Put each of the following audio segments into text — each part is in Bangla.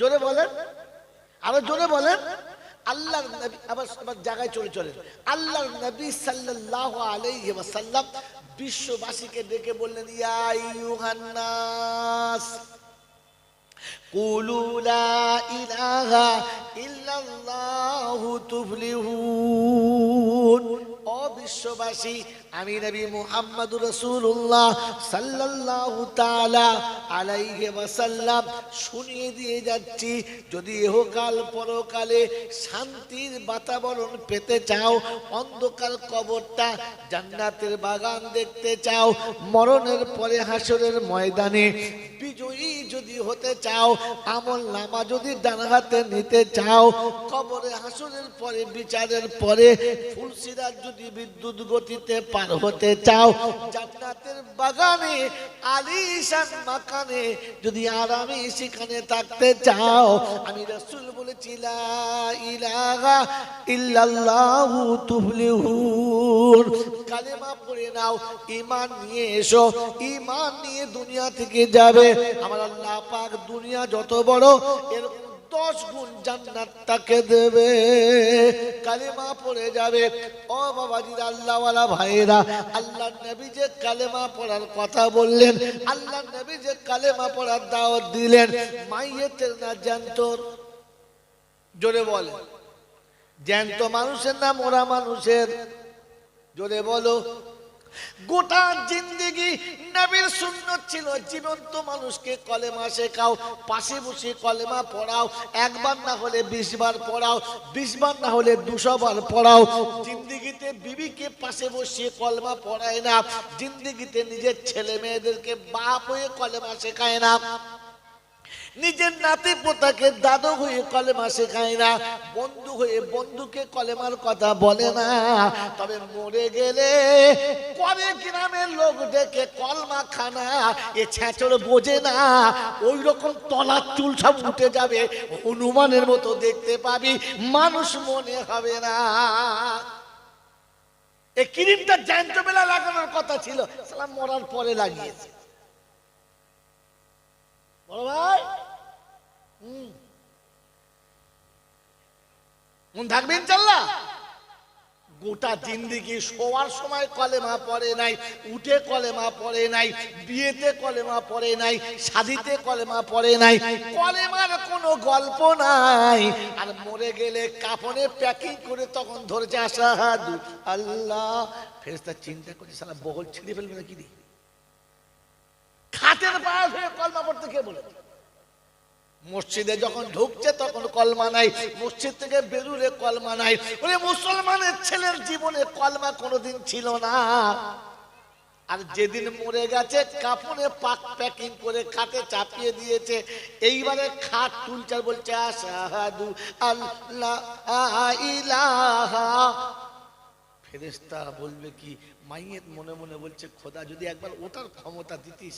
জোরে বলেন। আরও জোরে বলেন। আল্লাহর নবী, আবার আবার জায়গায় চলে চলেন। আল্লাহর নবী সাল্লাল্লাহু আলাইহি ওয়াসাল্লাম বিশ্ববাসীকে ডেকে বললেন, ইয়া ইউহান্নাস কুলু লা ইলাহা ইল্লাল্লাহু তুফলিহুন। ও বিশ্ববাসী আমি নবী মুহাম্মদ রসুল্লাহ সাল্লাল্লাহু তাআলা আলাইহি ওয়াসাল্লাম শুনিয়ে দিয়ে যাচ্ছি, যদি ইহকাল পরকালে শান্তির বাতাবরণ পেতে চাও, অন্ধকার কবরটা জান্নাতের বাগান দেখতে চাও, মরণের পরে হাসরের ময়দানে বিজয়ী যদি হতে চাও, আমল নামা যদি ডান হাতে নিতে চাও, কবরে হাসরের পরে, বিচারের পরে ফুলসিরাজ যদি বিদ্যুৎ গতিতে পার হতে চাও। জান্নাতের বাগানে, আলিশান মাকানে, যদি আরামে সেখানে থাকতে চাও। আমি রাসূল বলেছি নাও নিয়ে এসো। নিয়ে দুনিয়া থেকে যাবে। আমার আল্লাহ পাক দুনিয়া যত বড়, এরকম দশ গুণ জান্নাত তাকে দেবে। কালেমা পড়ে যাবে। ও বাবাজির আল্লাহওয়ালা ভাইরা আল্লাহ নবী যে কালেমা পড়ার কথা বললেন আল্লাহ নবী যে কালেমা পড়ার দাওয়াত দিলেন, মাইয়েতের না জানতোর জোরে বলে জ্যান্ত মানুষের না মোরা মানুষের? জোরে বলো। গোটা জিন্দিগি নবীর সুন্নত ছিল, জীবন্ত মানুষকে কলেমা শেখাও, পাশে বসে কলেমা পড়াও, একবার না হলে বিশ বার পড়াও, বিশ বার না হলে দুশো বার পড়াও। জিন্দিগিতে বিবিকে পাশে বসিয়ে কলেমা পড়ায় না, জিন্দিগিতে নিজের ছেলে মেয়েদেরকে বাপ হয়ে কলেমা শেখায় না। নিজের নাতি পোতাকে দাদু হয়ে কলেমা শেখায় না, বন্ধু হয়ে বন্ধুকে কলেমার কথা বলে না। তবে মরে গেলে করে গ্রামের লোক ডেকে কলমা খানা এ ছেঁচড় বোঝে না। ওই রকম তলার চুল সব উঠে যাবে, হনুমানের মতো দেখতে পাবি, মানুষ মনে হবে না। এই ক্রিমটা জ্যান্ত বেলা লাগানোর কথা ছিল, সালাম মরার পরে লাগিয়েছে। বড় গোটা জিন্দিগি শোয়ার সময় কলেমা পড়ে নাই, উঠে কলেমা পড়ে নাই, বিয়েতে কলেমা পড়ে নাই কলেমা পড়ে নাই, কলেমার কোনো গল্প নাই। আর মরে গেলে কাপড়ে প্যাকিং করে তখন ধরেছে আসাদু আল্লাহ। ফেরেস্তা চিন্তা করে সারা বগল ছিঁড়ে ফেলবে রে? খাতের পায়ে হয়ে কলমা পড়তে কে বলে? মসজিদে যখন ঢুকছে তখন কলমা নাই, মসজিদ থেকে বেরুলে কলমা নাই। ওরে মুসলমানের ছেলের জীবনে কলমা কোনোদিন ছিল না। আর যেদিন মরে গেছে, কাপড়ে পাক প্যাকিং করে খাতে চাপিয়ে দিয়েছে। এইবারে খাট তুলচার বলছে আসাদু আল্লাহ ইলাহা। ফেরেস্তা বলবে কি মাইয়ের মনে মনে বলছে, খোদা, যদি একবার ওটার ক্ষমতা দিতিস,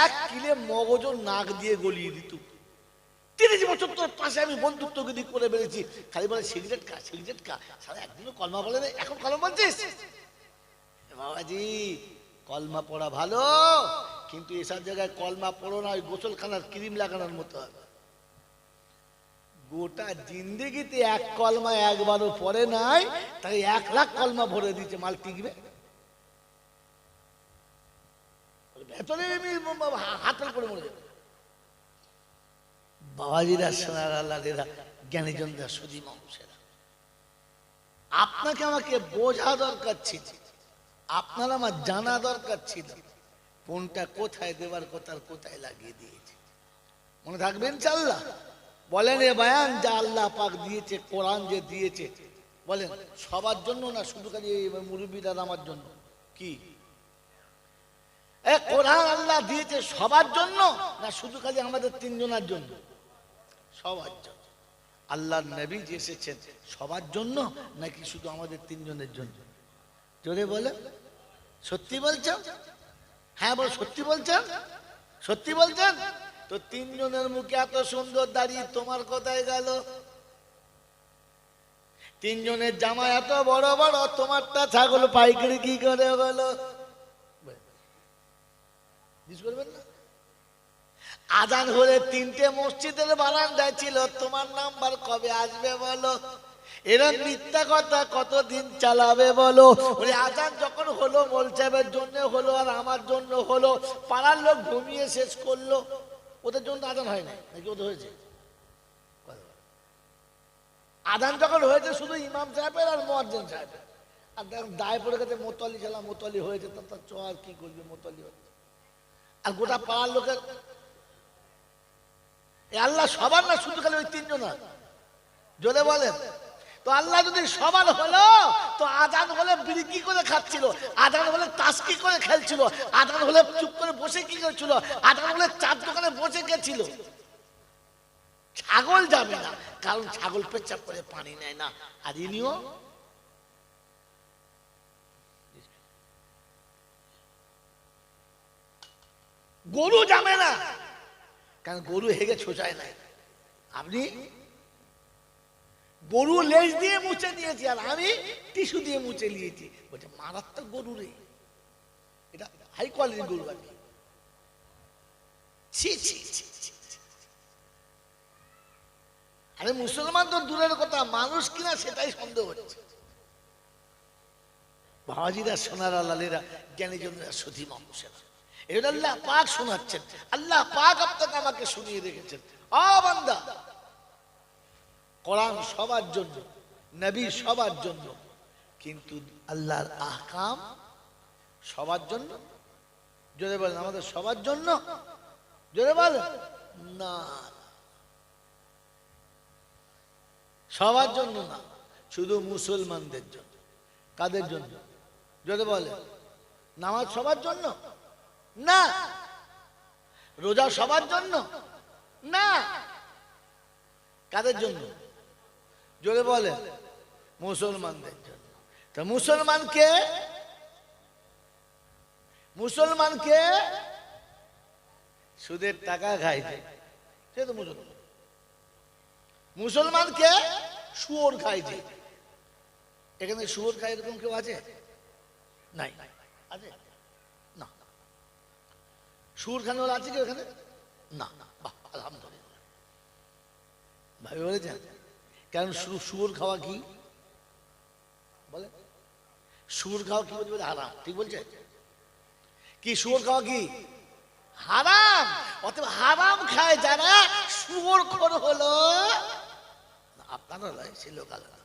এক কিলে মগজ নাক দিয়ে গলিয়ে দিত। তিরিশ বছর তোর পাশে আমি বন্ধুত্বগিরি করে বেড়েছি। খালি বলে, সিগারেট খা সিগারেট খা। সারা একদিনও কলমা বলে না এখন কলমা বলছিস? বাবাজি, কলমা পড়া ভালো, কিন্তু এসব জায়গায় কলমা পড়ো না, ওই গোসলখানার ক্রিম লাগানোর মতো হবে। গোটা জিন্দেগিতে এক কলমা একবারও পরে নাই, তাই এক লাখ কলমা ভরে দিচ্ছে মাল টিকবে। ভেতরে করে মরে যাবে। বাবাজিরা সোনার আল্লাহেরা মানুষেরা আপনাকে আমাকে বোঝা দরকার ছিল, আপনার আমার জানা দরকার ছিল, কোনটা কোথায় দেবার কথা কোথায় লাগিয়ে দিয়েছে। মনে থাকবেন চাল্লা বলেন এ বায়ান যা আল্লাহ পাক দিয়েছে, কোরআন যে দিয়েছে। বলেন, সবার জন্য না শুধু খালি মুরব্বীরা আমার জন্য? কি? কোরআন আল্লাহ দিয়েছে সবার জন্য না শুধু খালি আমাদের তিনজনের জন্য? সবার জন্য। আল্লাহর নবী যে এসেছেন, সবার জন্য নাকি শুধু আমাদের তিনজনের জন্য? জোরে বলে সত্যি বলছেন? হ্যাঁ বল, সত্যি বলছেন? সত্যি বলছেন? তো তিনজনের মুখে এত সুন্দর দাঁড়িয়ে তোমার কোথায় গেল? তিনজনের জামা এত বড় বড়, তোমারটা ছাগল পাইকারি কি করে গেল আজান হলে তিনটে মসজিদের বারান্দায় ছিল, তোমার নাম্বার কবে আসবে বলো? এরা মিথ্যা কথা কতদিন চালাবে বলো? ওই আজান যখন হলো, মোল জন্য হলো আর আমার জন্য হলো, পাড়ার লোক ঘুমিয়ে শেষ করল। ওদের জন্য আদান হয় না নাকি ওদের হয়েছে? আদান যখন হয়েছে, শুধু ইমাম সাহেবের আর মোয়াজ্জেন সাহেবের। আর দেখুন দায় পড়ে গেছে, মোতালি খেলা মোতালি হয়েছে তার তার চ আর কি করবে, মোতালি হচ্ছে। আর গোটা পাড়ার লোকের আল্লাহ সবার না, শুধু খালি ওই তিনজন না জোরে বলেন তো আল্লাহ যদি সবার হলো, তো আজান হলে বিড়ি কি করে খাচ্ছিল? আজান হলে তাস কি করে খেলছিল? আজান হলে চুপ করে বসে কি করছিল? আজান হলে চার দোকানে বসে গেছিল। ছাগল যাবে না, কারণ ছাগল পেচ্ছাপ করে পানি নেয় না। আর ইনিও? গরু যাবে না, কারণ গরু হেগে ছোচায় নাই। আপনি গরু লেজ দিয়ে মুছে দিয়েছি আর আমি টিস্যু দিয়ে মুছে নিয়েছি। বলছে, মারাত্মক গরু রে। এটা হাই কোয়ালিটির গরু আর। আরে মুসলমান তো দূরের কথা, মানুষ কিনা সেটাই সন্দেহ হচ্ছে। বাবাজিরা, সোনারা, লালেরা, জ্ঞানীজনরা, সুধী মানুষেরা। এটা আল্লাহ পাক শোনাচ্ছেন। আল্লাহ পাক আপনাকে আমাকে শুনিয়ে রেখেছেন। আ বান্দা কোরআন সবার জন্য, নবী সবার জন্য, কিন্তু আল্লাহর আহকাম সবার জন্য? জোরে বলেন, আমাদের সবার জন্য? জোরে বলেন, না সবার জন্য না, শুধু মুসলমানদের জন্য, কাদের জন্য? যদি বলে নামাজ সবার জন্য? না, রোজা সবার জন্য? না, কাদের জন্য? জোরে বলে, মুসলমানদের জন্য। তা মুসলমানকে মুসলমানকে সুদের টাকা খাইছে সে তো মুসলমান। মুসলমানকে শুয়োর খাইছে এখানে শুয়োর খায় এরকম কেউ আছে? নাই। আছে? না। শুয়োর খানে আছে কেউ এখানে? না। আলহামদুলিল্লাহ। ভাবি বলেছেন? কারণ শুয়োর খাওয়া কি? বলে, শুয়োর খাওয়া কি বলছে বলে হারাম। ঠিক বলছে? কি, শুয়োর খাওয়া কি? হারাম। অতএব হারাম খায় যারা শুয়োর খোর হলো। আপনারা নয়, সে লোক আলাদা।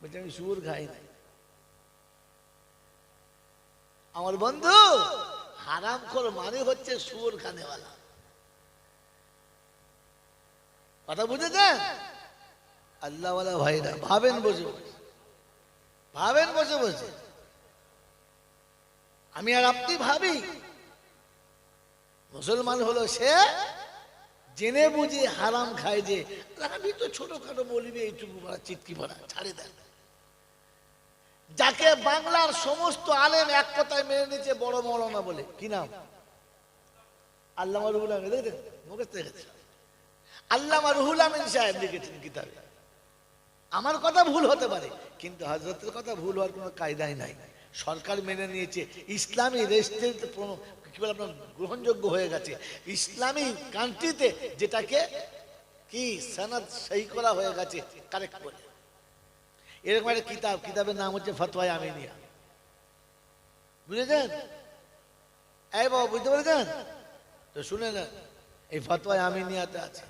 বলছে, আমি শুয়োর খাই নাই আমার বন্ধু, হারাম খোর মানে হচ্ছে শুয়োর খানেওয়ালা। কথা বুঝেছেন? আল্লাহওয়ালা ভাইরা, ভাবেন বসে বসে। ভাবেন বসে বসে। আমি আর আপনি ভাবি, মুসলমান হলো সে জেনে বুঝে হারাম খায় যে আমি তো ছোটখাটো বলিবি এইটুকু মারা চিটকি মারা ছাড়ে দেন। যাকে বাংলার সমস্ত আলেম এক কথায় মেনে নিচ্ছে বড় মৌলানা বলে। কি নাম? আমিন দেখেছেন? মুখস্থ দেখেছেন আল্লামা রুহুল আমিন সাহেব লিখেছেন কিতাবে। আমার কথা ভুল হতে পারে, কিন্তু হজরতের কথা ভুল হওয়ার কোনো কায়দাই নাই। সরকার মেনে নিয়েছে, ইসলামী রেস্টেন্ট কি বলে আপনার, গ্রহণযোগ্য হয়ে গেছে। ইসলামী কান্ট্রিতে যেটাকে কি সনদ সহি করা হয়ে গেছে কারেক্ট বলে। এরকম একটা কিতাব, কিতাবের নাম হচ্ছে ফতোয়া আমিনিয়া বুঝেছেন? এই বাবা, বুঝতে পেরেছেন? তো শুনে না এই ফতোয়া আমিনিয়াতে আছে।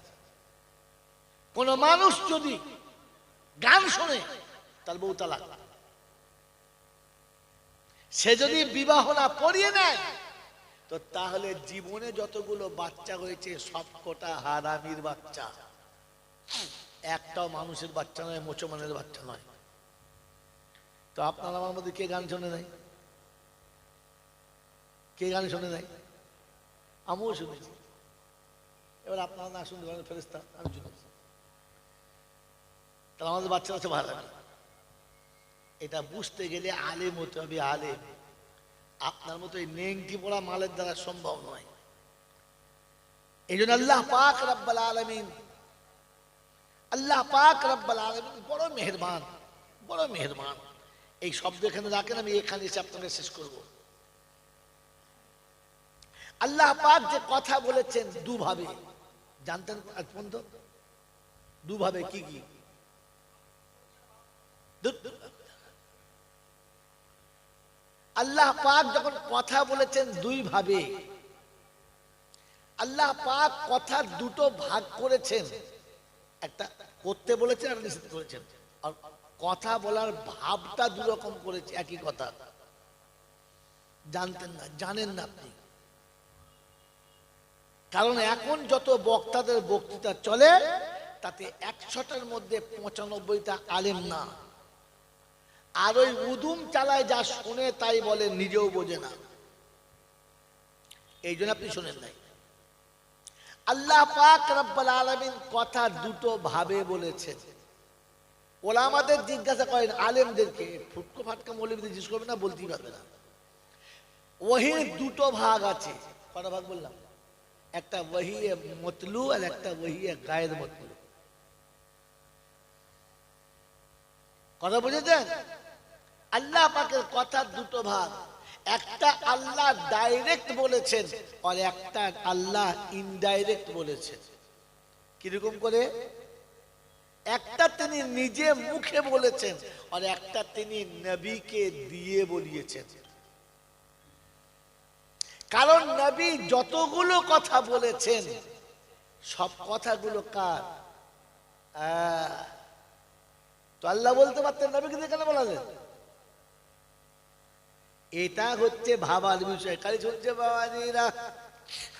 কোন মানুষ যদি গান শোনে, তার বউ তালাক। সে যদি বিবাহ না পড়িয়ে নেয়, তো তাহলে জীবনে যতগুলো বাচ্চা হয়েছে সবকটা হারামির বাচ্চা। একটাও মানুষের বাচ্চা নয়, মুসলমানের বাচ্চা নয়। তো আপনার আমার মধ্যে কে গান শুনে নাই? কে গান শুনে নাই? আমিও শুনেছি। এবার আপনারা না শুনতে পারেন ফেরেস্তা আমি শুনেছি। তাহলে আমাদের বাচ্চা কাছে ভালো এটা বুঝতে গেলে আলেম হতে হবে আলেম। আপনার মতো নেংটি পড়া মালের দ্বারা সম্ভব নয়। এই জন্য আল্লাহ পাক রব্বাল আলমিন, আল্লাহ পাক রব্বাল আলমিন বড় মেহরবান বড় মেহরবান। এই শব্দ এখানে রাখেন, আমি এখানে এসে আপনাকে শেষ করব। আল্লাহ পাক যে কথা বলেছেন দুভাবে, জানতেন আজ পর্যন্ত? দুভাবে কি কি? আল্লাহ পাক যখন কথা বলেছেন দুই ভাবে। আল্লাহ পাক কথা দুটো ভাগ করেছেন। একটা করতে বলেছেন আর নিষেধ করেছেন। আর কথা বলার ভাবটা দু রকম করেছে, একই কথা। জানতেন না, জানেন না আপনি। কারণ এখন যত বক্তাদের বক্তৃতা চলে, তাতে একশোটার মধ্যে পঁচানব্বইটা আলেম না। আর ওই উদুম চালায় যা শুনে তাই বলে, নিজেও বোঝে না। এই জন্য আপনি শোনেন নাই। আল্লাহ পাক রব্বাল আলামিন কথা দুটো ভাবে বলেছেন। ওরা আমাদের জিজ্ঞাসা করেন, আলেমদেরকে, ফুটকো ফাটকা মৌলবীদের জিজ্ঞেস করবে না, বলতেই পারবে না। ওহির দুটো ভাগ আছে। কটা ভাগ বললাম? একটা ওহিয়ে মতলু আর একটা ওহিয়ে গায়ের মতলু। কথা বুঝেছেন? আল্লাহ পাকের কথা দুটো ভাগ। একটা আল্লাহ ডাইরেক্ট বলেছেন আর একটা আল্লাহ ইনডাইরেক্ট বলেছেন। কীরকম করে? একটা তিনি নিজে মুখে বলেছেন আর একটা তিনি নবীকে দিয়ে বলিয়েছেন। কারণ নবী যতগুলো কথা বলেছেন সব কথাগুলো কার? আহ, তো আল্লাহ বলতে পারতেন, নবীকে দিয়ে কেন বলালেন? এটা হচ্ছে ভাবার বিষয়। খালি শুনছে বাবাজিরা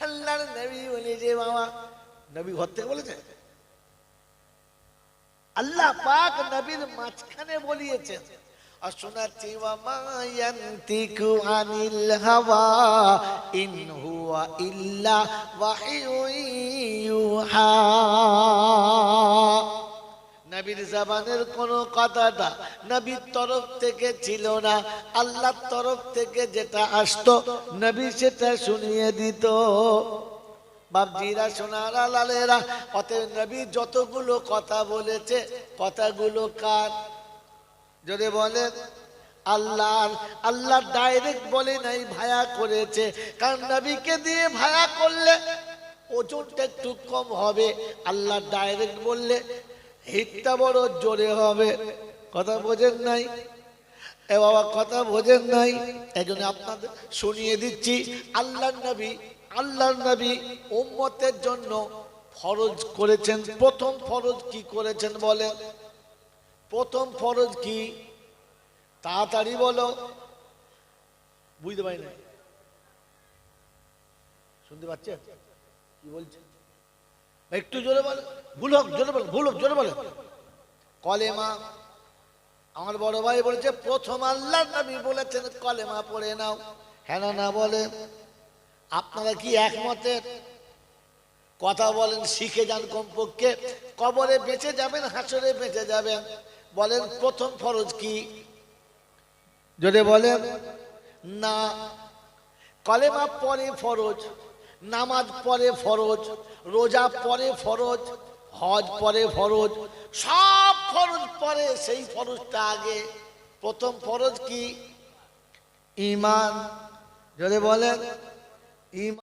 আল্লাহর নবী বলেছে বাবা, নবী ঘর থেকে বলেছে? আল্লাহ পাক নবীর মাঝখানে বলিয়েছেন আর শোনাচ্ছি ওয়ামা ইয়ান্তিকু আনিল হাওয়া, ইন হুয়া ইল্লা ওয়াহিয়ুন ইউহা। নবীর জাবানের কোন কথাটা নবীর তরফ থেকে ছিল না, আল্লাহর তরফ থেকে যেটা আসতো, নবী সেটা শুনিয়ে দিত। বাবজিরা সোনারা, লালেরা, অতএব নবী যতগুলো কথা বলেছে, কথাগুলো কার? যদি বলেন আল্লাহ আল্লাহ ডাইরেক্ট বলে নাই, ভায়া করেছে। কারণ নবীকে দিয়ে ভায়া করলে ওজনটা একটু কম হবে। আল্লাহ ডাইরেক্ট বললে হিটটা বড় জোরে হবে। কথা বোঝেন নাই? এ বাবা, কথা বোঝেন নাই? এই জন্য আপনাদের শুনিয়ে দিচ্ছি আল্লাহ নবী আল্লাহ নবী উম্মতের জন্য ফরজ করেছেন। প্রথম ফরজ কি করেছেন বলে প্রথম ফরজ কি? তাড়াতাড়ি বলো। বুঝতে পারি না শুনতে পাচ্ছেন? কি বলছেন? একটু জোরে বলে। ভুল হোক জোরে বলে ভুল হোক জোরে বলে। কলেমা আমার বড় ভাই বলেছে প্রথম আল্লাহ নবী বলেছেন কলেমা পড়ে নাও। হ্যাঁ না, না বলে। আপনারা কি একমতের? কথা বলেন শিখে যান কমপক্ষে। কবরে বেঁচে যাবেন হাসরে বেঁচে যাবেন। বলেন প্রথম ফরজ কি? যদি বলেন না। কলেমা পরে ফরজ। নামাজ পরে ফরজ, রোজা পরে ফরজ, হজ পরে ফরজ, সব ফরজ পরে সেই ফরজটা আগে। প্রথম ফরজ কি? ইমান যদি বলেন। ইমান